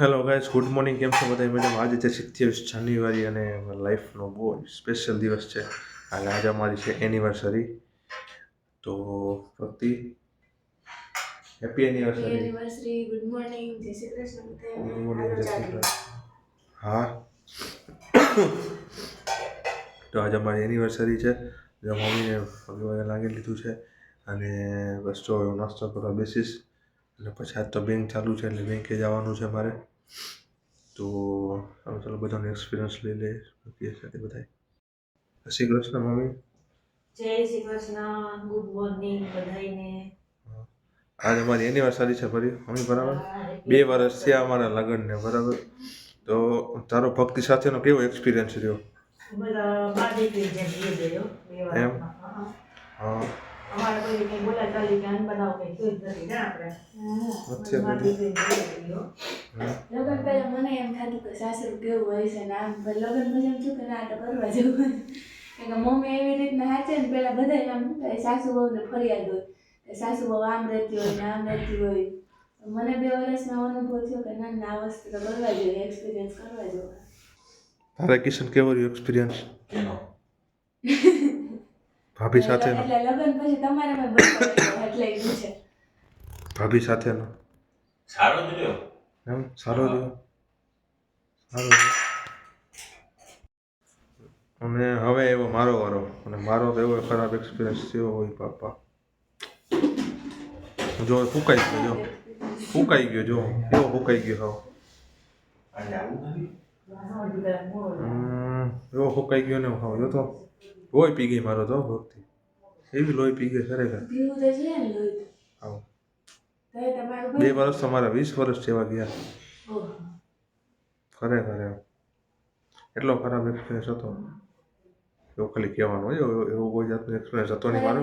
Hello guys good morning કેમ છો બધા? મેડમ આજે છે સિત્યાવીસ જાન્યુઆરી અને લાઈફનો બહુ સ્પેશિયલ દિવસ છે. અને આજે અમારી છે એનિવર્સરી તો ભક્તિ હેપી એનિવર્સરી ગુડ મોર્નિંગ જય શ્રી. કૃષ્ણ હા. તો આજે અમારી એનિવર્સરી છે. જે મમ્મીને પગે લાગી લીધું છે. અને બસ જો નાસ્તો કરવા બેસીશ. અને પછી આજ તો બેંક ચાલુ છે એટલે બેંકે જવાનું છે મારે. તો હવે ચાલો બધાનો એક્સપિરિયન્સ લઈ લે મૂકીએ સાથે બધાય. શ્રી કૃષ્ણ મમ્મી. જય શ્રી કૃષ્ણ. ગુડ મોર્નિંગ બધાને આજ અમારી એનિવર્સરી છે ફરી. મમ્મી બરાબર? બે વર્ષ થયા અમારા લગ્નને બરાબર? તો તારો ભક્તિ સાથેનો કેવો એક્સપિરિયન્સ રહ્યો? બધા એમ? હા. અમારે કોઈ કઈ બોલા ચાલી કે બનાવો જોઈ ને આપણે? લગ્ન પહેલા મને એમ થતું કે સાસરું કેવું હોય છે ને આમ લગ્ન પછી એમ થયું કે ના આ તો કરવા જેવું કેમ કે મમ્મી એવી રીતના સાચે ને પેલા બધા આમ સાસુ બહુને ફરિયાદ હોય. સાસુ બહુ આમ રહેતી હોય ને આમ રહેતી હોય. મને બે વર્ષનો અનુભવ થયો કે ના ના વસ્તુ તો કરવા જોઈએ એક્સપિરિયન્સ કરવા જોઈએ તારે કિશન કેવો રહ્યો એક્સપિરિયન્સ ભાભી સાથેનો. એટલે લગ્ન પછી તમારામાં બધું એટલે છે. ભાભી સાથેનો. સારો જ રહ્યો. એમ? સારો રહ્યો? સારો અને હવે એવો મારો વારો. અને મારો તો એવો ખરાબ એક્સપિરિયન્સ થયો હોય પાપા. જો ફૂંકાઈ ગયો જો. ફૂંકાઈ ગયો જો. એવો ફૂંકાઈ ગયો હાવ. એવો ફૂંકાઈ ગયો ને હાવ જો તો. લોહી પી ગઈ મારો તો ભક્તિ. એવી લોહી પી ગઈ ખરેખર. તમારું બે વર્ષ તો મારા વીસ વર્ષ જેવા ગયા. ખરેખર એમ. એટલો ખરાબ એક્સપિરિયન્સ હતો. એવું ખાલી કહેવાનું હોય એવો- કોઈ જાતનો એક્સપિરિયન્સ હતો નહીં મારો.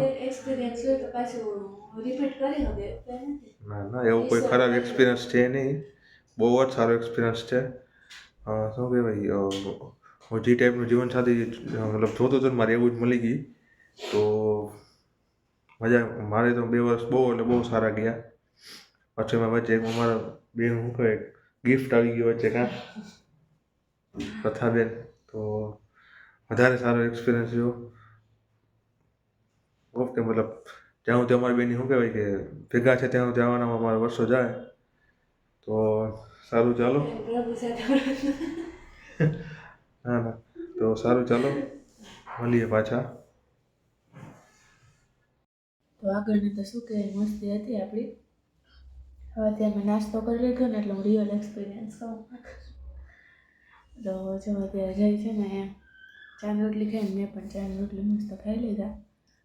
ના ના એવો કોઈ ખરાબ એક્સપિરિયન્સ છે નહીં. બહુ જ સારો એક્સપિરિયન્સ છે. શું કહેવાય હું જે ટાઈપનું જીવનસાથી અ, મતલબ જોતો હતો મારે એવું જ મળી ગઈ તો મજા મારે તો બે વર્ષ બહુ એટલે બહુ સારા ગયા. પછી એમાં વચ્ચે એક અમારા બેન શું કહેવાય ગિફ્ટ આવી ગયો વચ્ચે કાં પ્રથાબેન. તો વધારે સારો એક્સપિરિયન્સ રહ્યો. ઓકે મતલબ જ્યાં હું અમારી બેની શું કહેવાય કે ભેગા છે ત્યાં સુધી આવવાના અમારા વર્ષો જાય. તો સારું ચાલો. ના ના તો સારું ચાલો. મળીએ પાછા. તો આગળની તો શું કે મસ્તી હતી આપણી. હવે ત્યાં મેં નાસ્તો કરી લીધો ને એટલે હું રિયલ એક્સપિરિયન્સ કહું તો જો અત્યારે જઈ છે ને એમ ચાની રોટલી ખાઈને મેં પણ ચાની રોટલી મસ્ત ખાઈ લીધા.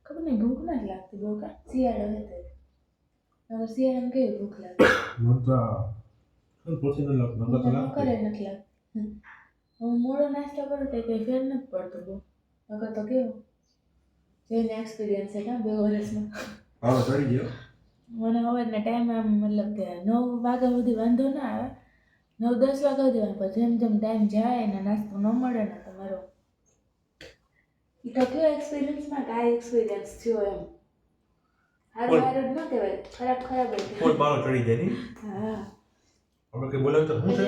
ખબર નહીં ભૂખ નથી લાગતી બહુ કાં શિયાળો હતો હવે શિયાળામાં કેવી ભૂખ લાગે મને કરે નથી લાગતી હું મોડો નાસ્તો કરું તો કંઈ ફેર નથી પડતો બહુ. નકર તો કેવું? જેને એક્સપિરિયન્સ છે કાં બે વર્ષમાં હા ચડી ગયો. મને સવારના ટાઈમ આમ મતલબ કે નવ વાગ્યા સુધી વાંધો ના આવે. નવ દસ વાગ્યા સુધી વાંધો જેમ જેમ ટાઈમ જાય ને નાસ્તો ન મળે ને તમારો. એ તો કયો એક્સપિરિયન્સમાં કાંઈ એક્સપિરિયન્સ થયો એમ? હારું જ ન કહેવાય. ખરાબ ખરાબ ચડી જાય હા. આપણે કંઈ બોલાવ તો શું છે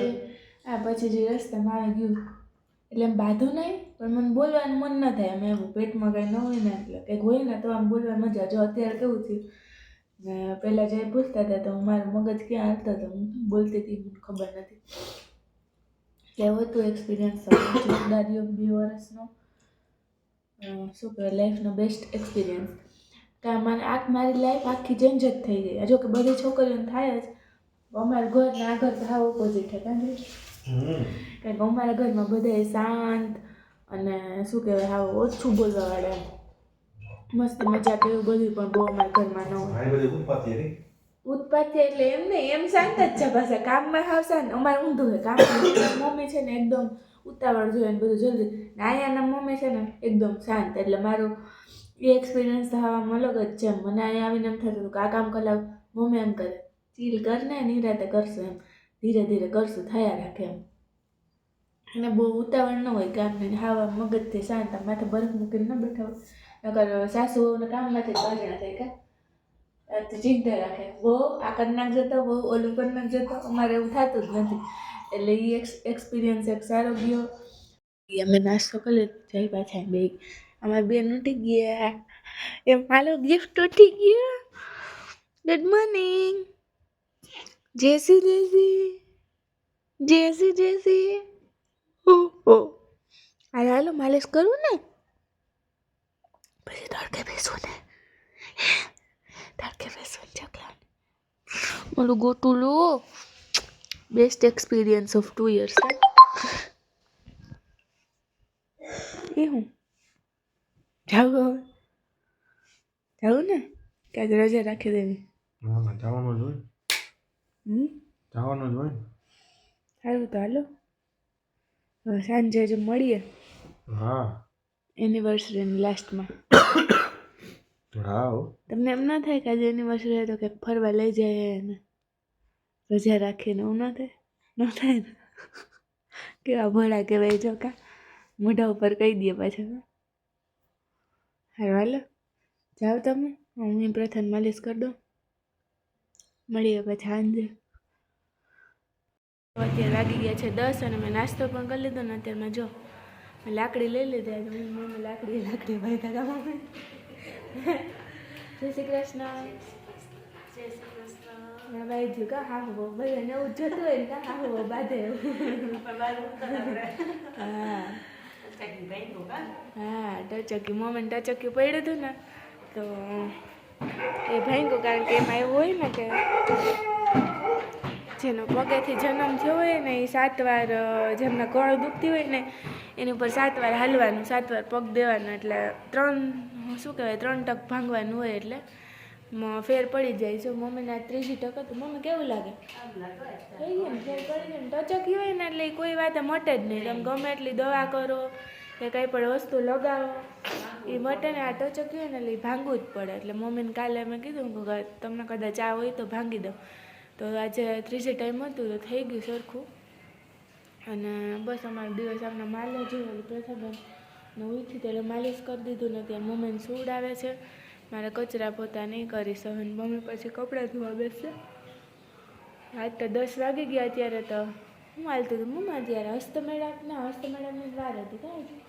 આ પછી જે રસ્તામાં આવી ગયું. એટલે એમ બાંધું નહીં, પણ મને બોલવાનું મન ન થાય. એમ એવું પેટમાં કાંઈ ન હોય ને એટલે કંઈક હોય ને તો આમ બોલવાની મજા. જો અત્યારે કેવું થયું ને, પહેલાં જે પૂછતા હતા તો હું મારું મગજ ક્યાં હતો તો હું બોલતી હતી મને ખબર નથી. એવું હતું એક્સપિરિયન્સ દાદીઓ બે વર્ષનો. શું કહેવાય લાઈફનો બેસ્ટ એક્સપિરિયન્સ કારણ મને આખ મારી લાઈફ આખી ચેન્જ જ થઈ ગઈ. જો કે બધી છોકરીઓને થાય જ. અમારા ઘર આગળ તો હાવ ઓપોઝિટ છે કારણ કે અમારા ઘરમાં બધાય શાંત અને શું કહેવાય આવું ઓછું બોલવાવાળા મસ્ત મજા કે એવું બધું પણ બહુ અમારા ઘરમાં ન હોય. મારી બધી ઉત્પાતી હતી? ઉત્પાદન એટલે એમ નહીં એમ શાંત જ છે પાછા. કામમાં હાવ શાંત. અમારે ઊંધું હોય. કામમાં મમ્મી છે ને એકદમ ઉતાવળ જોઈએ ને બધું જલ્દી. ને અહીંયાના મમ્મી છે ને એકદમ શાંત. એટલે મારું એ એક્સપિરિયન્સ થવામાં અલગ જ છે. મને અહીંયા આવીને એમ થતું હતું કે આ કામ કલાક મમ્મી એમ કરે ચીલ કર ને નિરાતે કરશું એમ. ધીરે ધીરે કરશું થયા રાખે એમ. અને બહુ ઉતાવળ ન હોય કામને હાવા મગજથી શાંત માથે બરફ મૂકીને ન બેઠા હોય. નકર સાસુ વહુને કામમાંથી કાઢ્યા થાય કે. ચિંતા રાખે. બહુ આ કરી નાખજો બહુ ઓલું કરી નાખજો તો અમારે એવું થતું જ નથી. એટલે એ એક્સપિરિયન્સ એક સારો ગયો. અમે નાસ્તો કરી જઈ પાછા બે. અમારે બેન ઉઠી ગયા. એ મારો ગિફ્ટ ઉઠી ગયો. ગુડ મોર્નિંગ જેસી જેસી જેસી જેસી ઓ અરે હાલો માલિશ કરું ને પછી તડકે બેસું ને તડકે બેસું ચકલા મારું ગોટું લો best experience of two years એ હું જાઉં જાઉં ને ક્યાંક રજા રાખી દેવી ના જવાનું જ હોય હમ જવાનું જ હોય સારું તો હાલો સાંજે જે મળીએ. હા. એનિવર્સરીની લાસ્ટમાં હા તમને એમ ના થાય કે આજે એનિવર્સરી તો કંઈક ફરવા લઈ જાય એને રજા રાખીને એવું ના થાય? ન થાય ને? કેવા ભોળા કહેવાય જો કા. મોઢા ઉપર કહી દે પાછા હારું હાલો. જાઓ તમે. હું પ્રથમ માલિશ કરી દઉં. મળીએ પછી સાંજે. અત્યારે લાગી ગયા છે દસ અને મેં નાસ્તો પણ કરી લીધો ને અત્યારે મેં જો મેં લાકડી લઈ લીધી આજે. મમ્મી મમ્મી લાકડી લાકડી ભાઈ દાદા મમ્મી. જય શ્રી કૃષ્ણ. જય શ્રી કૃષ્ણ. ના ભાઈ જો કા હા હો બધાને એવું જોતું હોય ને કા હા હો બાધે હા. હા ટચકી મોમેન્ટ ટચકી પડ્યું હતું ને તો એ ભાંગ્યું કારણ કે એમાં એવું હોય ને કે જેનો પગેથી જન્મ થયો હોય ને એ સાત વાર જેમને કળ દુખતી હોય ને એની ઉપર સાત વાર હાલવાનું, સાત વાર પગ દેવાનું એટલે ત્રણ, શું કહેવાય, ત્રણ ટક ભાંગવાનું હોય એટલે ફેર પડી જાય. જો મમ્મીને ત્રીજી ટક હતું, મમ્મી કેવું લાગે? થઈ ગયું ફેર પડી ને, ટચકી હોય ને એટલે કોઈ વાતે મટે જ નહીં. તમે ગમે એટલી દવા કરો, કે કંઈ પણ વસ્તુ લગાવો એ મટે ને આ ટચકી હોય ને એટલે ભાંગવું જ પડે. એટલે મમ્મીને કાલે મેં કીધું કે તમને કદાચ આ હોય તો ભાંગી દો તો આજે ત્રીજે ટાઈમ હતું તો થઈ ગયું સરખું. અને બસ અમારો દિવસ આપણે માલે હોય પ્રથાબેન ને ઉઠી ત્યારે માલિશ કરી દીધું ને ત્યાં મમ્મીને સૂડ આવે છે. મારે કચરા પોતા નહીં કરી સહન મમ્મી પછી કપડાં ધોવા બેસશે આજ તો દસ વાગી ગયા અત્યારે તો. હું હાલતું હતું? મમ્મા ત્યારે હસ્તમેળાપ ના હસ્તમેળાપની વાર હતી. કાંઈ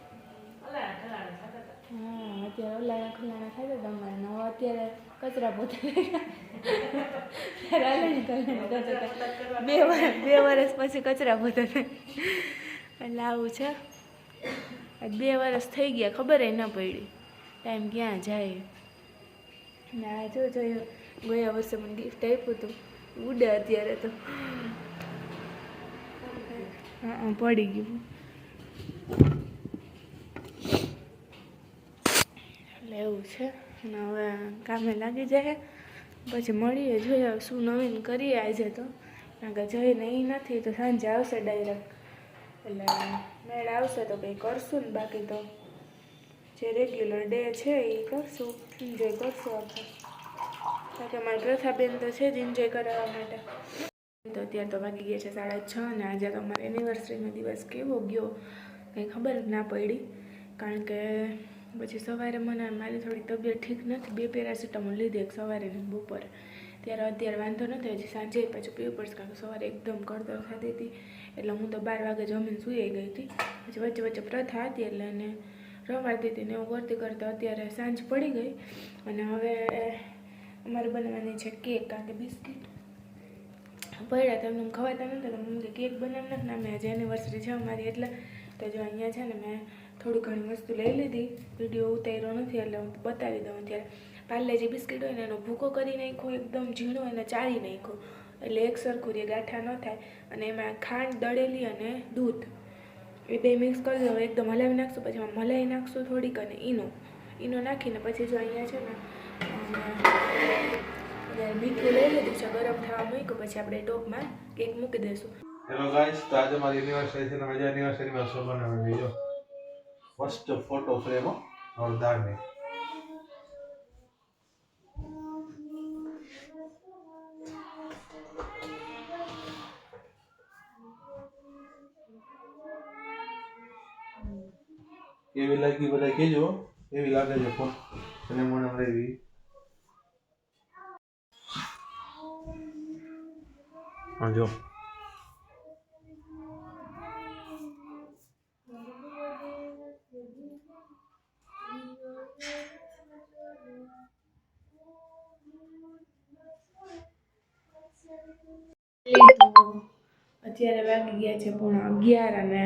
હા, અત્યારે ઓલાણા ખલાણા ખાતા હતા અમારે નવા અત્યારે કચરા પોતા ને બે બે વર્ષ પછી કચરા પોતા એટલે આવું છે. બે વર્ષ થઈ ગયા, ખબર ન પડી. ટાઈમ ક્યાં જાય? ને આ જો જોયું, ગયા વર્ષે મને ગિફ્ટ આપ્યું હતું. ઉડે અત્યારે તો. હા, પડી ગયું. એટલે એવું છે. અને હવે કામે લાગી જાય. પછી મળીએ, જોઈએ શું નવીન કરીએ આજે તો. કારણ કે જઈને એ નથી, તો સાંજે આવશે ડાયરેક્ટ એટલે મેળ આવશે તો કંઈ કરશું ને બાકી તો. જે રેગ્યુલર ડે છે એ કરશું એન્જોય કરશું આપણે. કારણ કે અમારી પ્રથાબેન તો છે જ એન્જોય કરાવવા માટે. તો અત્યારે તો વાગી ગયા છે સાડા છ અને આજે તો અમારે એનિવર્સરીનો દિવસ કેવો ગયો, કંઈ ખબર ના પડી. કારણ કે પછી સવારે મને મારી થોડી તબિયત ઠીક નથી, બે પેરાસિટામોલ લીધી એક સવારે ને બપોરે. ત્યારે અત્યારે વાંધો નથી, હજી સાંજે પાછું પીવું પડશે કારણ કે સવારે એકદમ કડતર થતી હતી. એટલે હું તો બાર વાગે જમીને સૂઈ ગઈ હતી. પછી વચ્ચે વચ્ચે પ્રથા હતી એટલે એને રમાડતી હતી ને એવું કરતી કરતાં અત્યારે સાંજ પડી ગઈ. અને હવે અમારે બનાવવાની છે કેક કારણ કે બિસ્કિટ. પડ્યા તો એમને ખવાતા નહોતા, તો મમ્મી કેક બનાવી નાખ ને અમે આજે એનિવર્સરી છે અમારી, એટલે તો જો અહીંયા છે ને મેં થોડી ઘણી વસ્તુ લઈ લીધી. વીડિયો ઉતાર્યો નથી એટલે હું બતાવી દઉં ત્યારે પાર્લે જે બિસ્કિટ હોય ને એનો ભૂકો કરી નાખ્યો, એકદમ ઝીણો એને ચાળી નાખ્યો. એટલે એક સરખું રે ગાંઠા ન થાય અને એમાં ખાંડ, દળેલી અને દૂધ. એ બે મિક્સ કરી દઉં એકદમ હલાવી નાખશું, પછી એમાં મલાઈ નાખશું થોડીક અને ઈનો. ઈનો નાખીને પછી જો અહીંયા છે ને મીઠું લઈ લીધું છે ગરમ થવા મૂક્યું પછી આપણે ટોપમાં કેક મૂકી દઈશું. હેલો ગાઈસ તો આજે મારી એનિવર્સરી છે ને, આજે એનિવર્સરીમાં શું બનાવ્યું જો ಫಸ್ಟ್ ಫೋಟೋ ಫ್ರೇಮು ನೋಡ್ದಾಗಲಿ એવી લાગી બધા કહેજો એવી લાગે છે પણ તને મને રહેવી હા, જો. અત્યારે ગયા છે પણ અગિયાર અને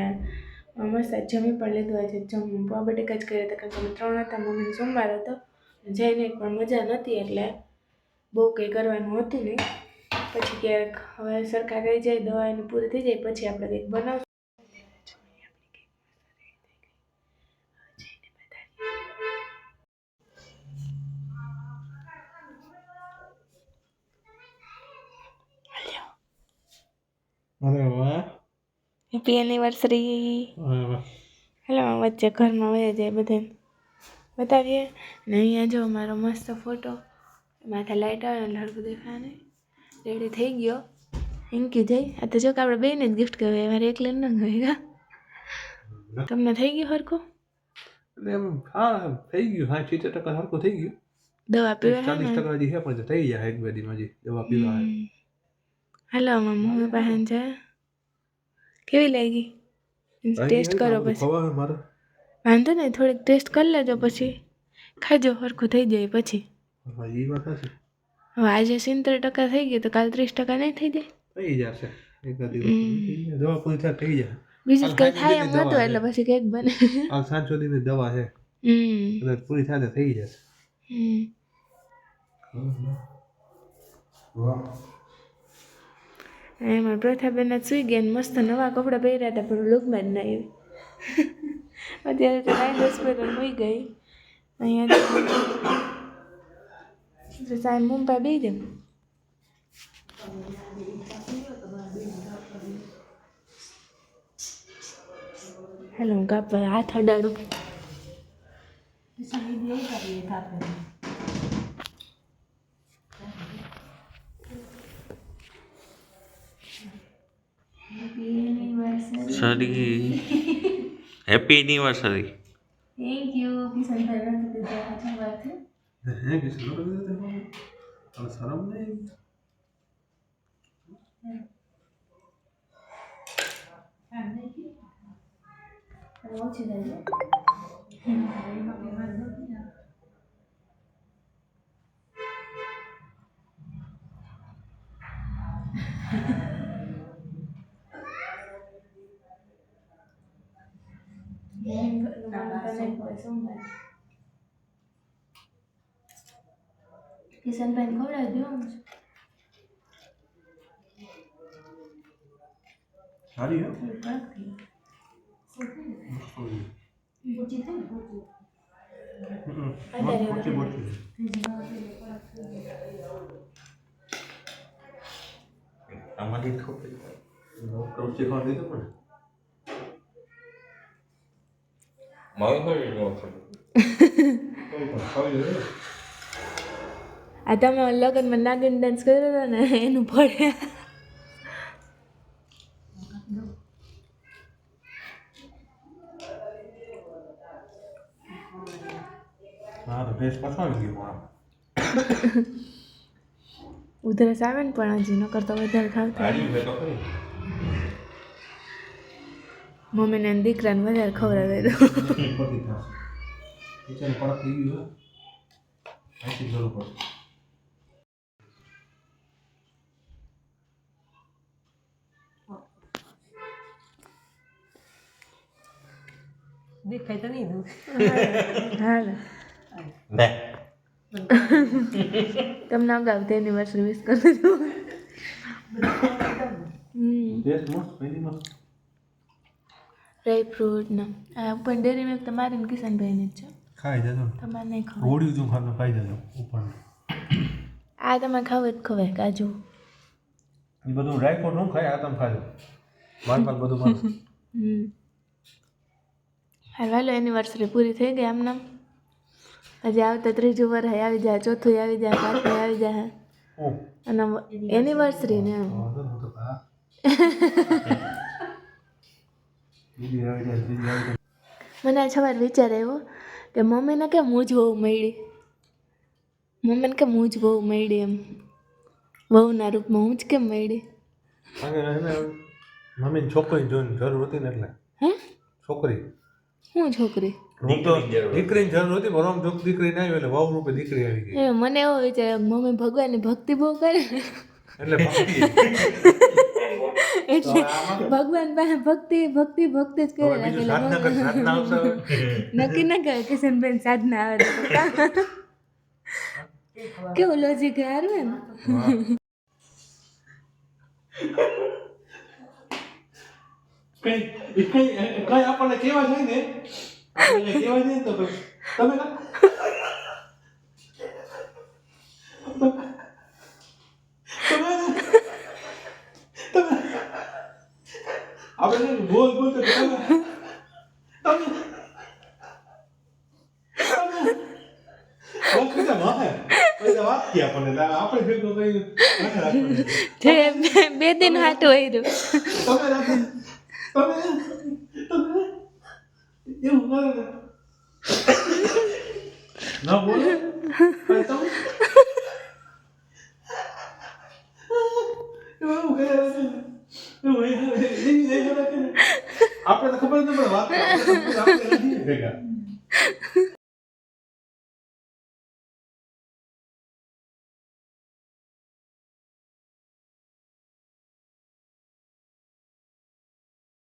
મસ્ત જમી પણ લીધું છે. જમવું પા બટેકા જ કર્યા હતા કારણ કે ત્રણ હતા, મમ્મીને સોમવાર હતો. જઈને પણ મજા નહોતી એટલે બહુ કંઈ કરવાનું હતું નહીં. પછી ક્યારેક હવે સરકાર રહી જાય દવા એની પૂરી થઈ જાય, પછી આપણે કંઈક બનાવશું. અરે હેપી એનિવર્સરી અરે વાહ હેલો વચ્ચે ઘરમાં વયા જાય બધાને. બતાવીએ. ને અહીંયા જો મારો મસ્ત ફોટો માથે લાઈટ આવે ને લડકું દેખાય ને રેડી થઈ ગયો. થેન્ક યુ જય. આ તો જો કે આપણે બેને જ ગિફ્ટ કહેવાય. મારે એકલે ન કહેવાય કા? તમને થઈ ગયું હરખું? એટલે એમ હા થઈ ગયું. હા સિત્તેર ટકા સરખું થઈ ગયું. દવા પીવા ચાલીસ ટકા હજી છે પણ થઈ જાય એક બે દીમાં હજી. દવા પીવા હેલો. મમ્મી પાસે છે કેવી લાગી. ટેસ્ટ કરો પછી. વાંધો નહીં થોડીક ટેસ્ટ કરી લેજો પછી. ખાજો સરખું થઈ જાય પછી. હવે આજે સિત્તેર ટકા થઈ ગયું તો કાલ ત્રીસ ટકા નહીં થઈ જાય. થઈ જશે. એક દિવસ દવા પૂરી થાય થઈ જાય. બીજું જ થાય એમ ખાઈ એટલે પછી કેક બને. સાંજ સુધીની દવા છે. પૂરી થાય થઈ જશે. હમ. વાહ એમાં પ્રથાબેન જ સૂઈ ગયા ને મસ્ત નવા કપડાં પહેર્યા હતા, પણ લુકમાં જ ના અત્યારે તો નાઇન હોસ્પિટલ હોઈ ગઈ. અહીંયા સાહેબ મુંબઈ બે દે હેલો કાપવા હાથ અડાડું. Sorry happy anniversary thank you Kishanbhai નથી દીધા સાચી વાત છે હે કિશન નો કરી દે હવે શરમ નહીં ઓછી થાય કિશનભાઈ ખવડાવી દો સારી હે થોડીક રાખી હમ મોટી મોટી આમાંથી ખબર 것 ખાવા દીધું પણ મારી હોય ન ખબર ખાવી જોઈએ આ તમે લગ્નમાં નાગિન ડાન્સ કર્યો હતો ને એનું પડે ઉધરસ આવે ને પણ હજી નકર તો વધારે ખાવતા મમ્મીને દીકરાને વધારે ખવડાવે તો. દેખાય તો નહીં તમને અગાઉ એનિવર્સરી વિશ કરી દીધું. હમ ટેસ્ટ મસ્ત ડ્રાય ફ્રૂટ ને આ ઉપર ડેરી મિલ્ક તમારી ને કિશનભાઈની જ છે. ખાઈ જજો તમારે નહીં ખાવ. ગોળ્યું જો ખાતો ખાઈ જજો ઉપર આ તમે ખાવ જ ખવાય કાજુ. એ બધું ડ્રાય ફ્રૂટ હું ખાય આ તમે ખાજો. માર પાલ બધું મારું હાલ હાલો એનિવર્સરી પૂરી થઈ ગઈ આમ નામ હજી આવતા ત્રીજું વર્ષ આવી જાય ચોથું આવી જાય પાંચમું આવી જાય અને એનિવર્સરી ને એમ વાંધો નહોતો ભા. બીજી આવી જાય ત્રીજી આવી જાય મને આ સવાર વિચાર આવ્યો કે મમ્મીને કેમ જ બહુ મળી. મમ્મીને કેમ જ બહુ મળી એમ. વહુના રૂપમાં હું જ કેમ મળી? મમ્મીની છોકરી જોઈને જરૂર હતી ને એટલે. હે? છોકરી. હું છોકરી? દીકરીની જરૂર હતી. પણ દીકરી ના આવી એટલે વહુ રૂપે દીકરી આવી ગઈ. એ મને એવો વિચાર મમ્મી ભગવાનની ભક્તિ બહુ કરે. એટલે ભક્તિ. એટલે ભગવાન પાસે ભક્તિ ભક્તિ ભક્તિ જ કરે હવે બીજું સાધના કર સાધના આવશે હવે. નક્કી ના કરે કિશનબેન સાધના આવે તો કાં? કેવું લોજિક હારું એમ? કઈ એ કઈ એ કઈ આપણને કેવા જાય ને? આપણને કેવા જાય ને તો પછી તમે വരും